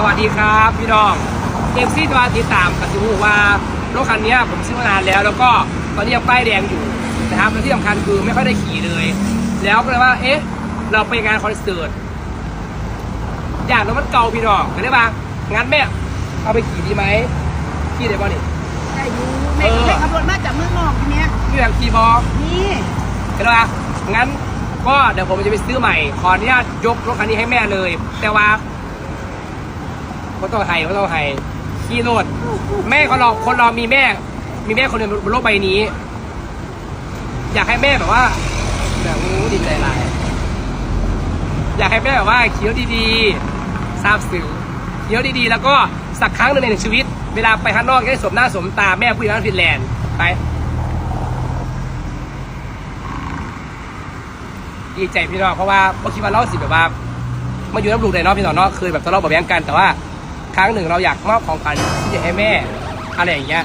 สวัสดีครับพี่น้องเอฟซีตัวติดตามกับจูว่ารถคันนี้ผมซื้อมานานแล้ว แล้วก็ตอนนี้ยังป้ายแดงอยู่นะครับและที่สำคัญคือไม่ค่อยได้ขี่เลย แล้วก็เลยว่า เอ๊ะ เราไปงานคอนเสิร์ตอยากรถมันเก่าพี่น้องก็ได้ปะงั้นแม่เอาไปขี่ดีไหมขี่ได้ป่ะนี่ได้อยู่แม่ก็ไปขับรถมาจากเมืองนอกทีเนี้ยพี่แบบขี่บอนี่ก็ได้ปะงั้นก็เดี๋ยวผมจะไปซื้อใหม่ขออนุญาตยกรถคันนี้ให้แม่เลย แต่ว่า ก็ต้องให้ก็ต้องให้ขี่รถแม่คนเราคนเรามีแม่ มีแม่คนหนึ่งบนโลกใบนี้ อยากให้แม่แบบว่าแบบงูดีใจร้ายอยากให้แม่แบบว่าเคี้ยวดีๆทราบซึ้งเคี้ยวดีๆ แล้วก็สักครั้งหนึ่งในชีวิต เวลาไปข้างนอกจะได้สมหน้าสมตาแม่ผู้หญ่บ้านฟินแลนด์ไปดีใจพี่น้องเพราะว่าเมื่อคิดว่าเราสิแบบว่ามาอยู่น้ำลูกในนอกพี่น้องเนาะเคยแบบทะเลาะเบาแว้งกันแต่ว่า ครั้งหนึ่งเราอยากมอบของขวัญที่จะให้แม่ อะไรอย่างเงี้ย